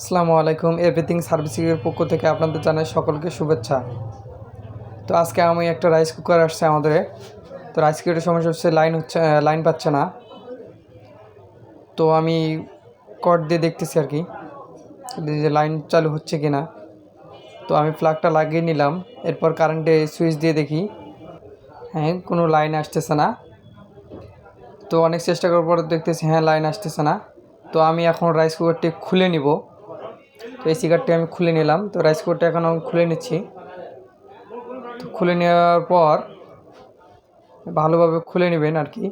আসসালামু আলাইকুম, এভরিথিং সার্ভিসিংয়ের পক্ষ থেকে আপনাদের জানাই সকলকে শুভেচ্ছা। তো আজকে আমি একটা রাইস কুকার আসছে আমাদের। তো রাইস কুকারের সমস্যা হচ্ছে লাইন হচ্ছে লাইন পাচ্ছে না। তো আমি কট দিয়ে দেখতেছি আর কি, যে লাইন চালু হচ্ছে কি না তো আমি প্লাগটা লাগিয়ে নিলাম, এরপর কারেন্টে সুইচ দিয়ে দেখি। হ্যাঁ কোনো লাইন আসতেছে না। তো অনেক চেষ্টা করার পর দেখতেছি হ্যাঁ লাইন আসতেছে না। তো আমি এখন রাইস কুকারটি খুলে নিব। এই সিগারটি আমি খুলে নিলাম। তো রাইস কুকারটা এখন আমি খুলে নিচ্ছি। তো খুলে নেওয়ার পর ভালোভাবে খুলে নেবেন আর কি।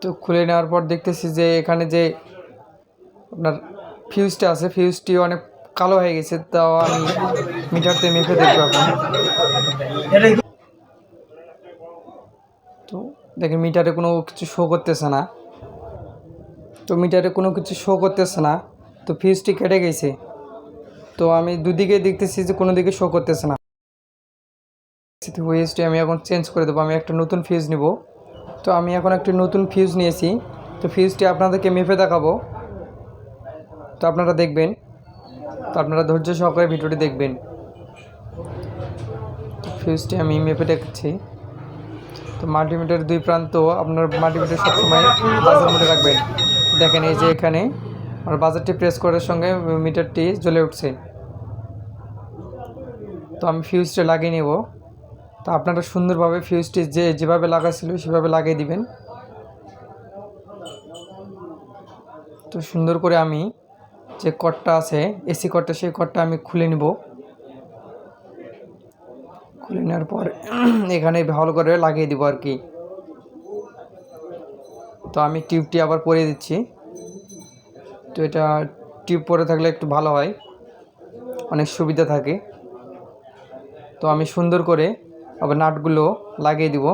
তো খুলে নেওয়ার পর দেখতেছি যে এখানে যে আপনার ফিউজটা আছে ফিউজটি অনেক কালো হয়ে গেছে, তাও আমি মিটারতে মেপে দেখব এখন। তো দেখেন মিটারে কোনো কিছু শো করতেছে না। তো মিটারে কোনো কিছু শো করতেছে না। তো ফিউজটি কেটে গেছে। তো আমি দুদিকে দেখতেছি যে কোনো দিকে শো করতেছে না। ফিউজটি আমি এখন চেঞ্জ করে দেবো, আমি একটা নতুন ফিউজ নিব। তো আমি এখন একটি নতুন ফিউজ নিয়েছি। তো ফিউজটি আপনাদেরকে মেপে দেখাবো। তো আপনারা দেখবেন। তো আপনারা ধৈর্য সহকারে ভিডিওটি দেখবেন। ফিউজটি আমি মেপে দেখাচ্ছি তো মাল্টিমিটার দুই প্রান্ত, আপনার মাল্টিমিটার সবসময় রাখবেন। দেখেন এই যে এখানে। আমার বাজারটি প্রেস করার সঙ্গে মিটারটি জ্বলে উঠছে। তো আমি ফিউজটা লাগিয়ে নেব। তো আপনারা সুন্দরভাবে ফিউজটি যে যেভাবে লাগাছিল সেভাবে লাগিয়ে দিবেন। তো সুন্দর করে আমি যে কটটা আছে এসি কটটা, সেই কটটা আমি খুলে নিব। খুলে নেওয়ার পর এখানে ভালো করে লাগিয়ে দিব আর কি। তো আমি টিউবটি আবার পরিয়ে দিচ্ছি। তো এটা টিউব পরে থাকলে একটু ভালো হয়। অনেক সুবিধা থাকে। তো আমি সুন্দর করে আবার নাটগুলো লাগিয়ে দিব।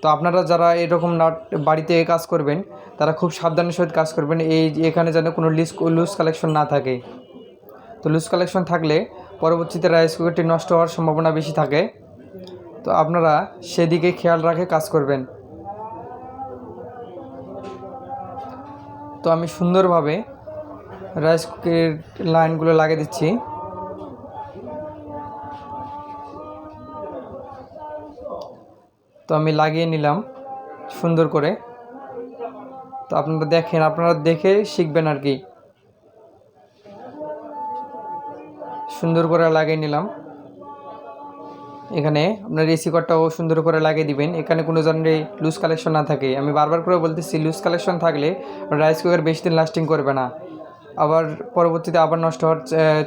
তো আপনারা যারা এরকম নাট বাড়িতে কাজ করবেন, তারা খুব সাবধানের সহিত কাজ করবেন। এই এখানে যেন কোনো লিস লুজ কালেকশন না থাকে। তো লুজ কালেকশন থাকলে পরবর্তীতে রাইস কুকারটি নষ্ট হওয়ার সম্ভাবনা বেশি থাকে। তো আপনারা সেদিকে খেয়াল রাখে কাজ করবেন। তো আমি সুন্দরভাবে রাইস কুকের লাইনগুলো লাগিয়ে দিচ্ছি। তো আমি লাগিয়ে নিলাম সুন্দর করে। তো আপনারা দেখেন, আপনারা দেখে শিখবেন আর কি। সুন্দর করে লাগিয়ে নিলাম। এখানে আপনার এসি কটটাও সুন্দর করে লাগিয়ে দিবেন। এখানে কোনো ধরনের লুজ কালেকশন না থাকে। আমি বারবার করে বলতেছি লুজ কালেকশন থাকলে রাইস কুকার বেশি দিন লাস্টিং করবে না। পরবর্তীতে আবার নষ্ট হওয়ার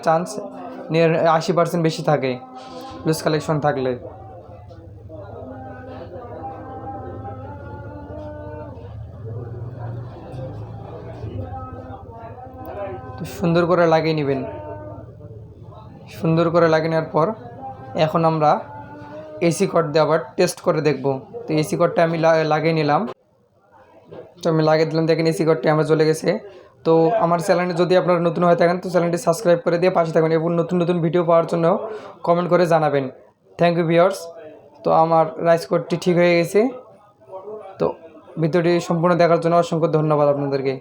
চান্স নিয়ে আশি পার্সেন্ট বেশি থাকে লুজ কালেকশন থাকলে। সুন্দর করে লাগিয়ে নেবেন। সুন্দর করে লাগিয়ে নেওয়ার পর এখন আমরা এসি কট দিয়ে আবার টেস্ট করে দেখব। তো এসি কটটা আমি লাগিয়ে নিলাম। তো আমি লাগিয়ে দিলাম। দেখেন এসি ঘরটি আমার চলে গেছে। তো আমার চ্যানেলটি যদি আপনারা নতুন হয়ে থাকেন, তো চ্যানেলটি সাবস্ক্রাইব করে দিয়ে পাশে থাকবেন এবং নতুন নতুন ভিডিও পাওয়ার জন্য কমেন্ট করে জানাবেন। থ্যাংক ইউ ভিওর্স তো আমার রাইস কোডটি ঠিক হয়ে গেছে। তো ভিডিওটি সম্পূর্ণ দেখার জন্য অসংখ্য ধন্যবাদ আপনাদেরকে।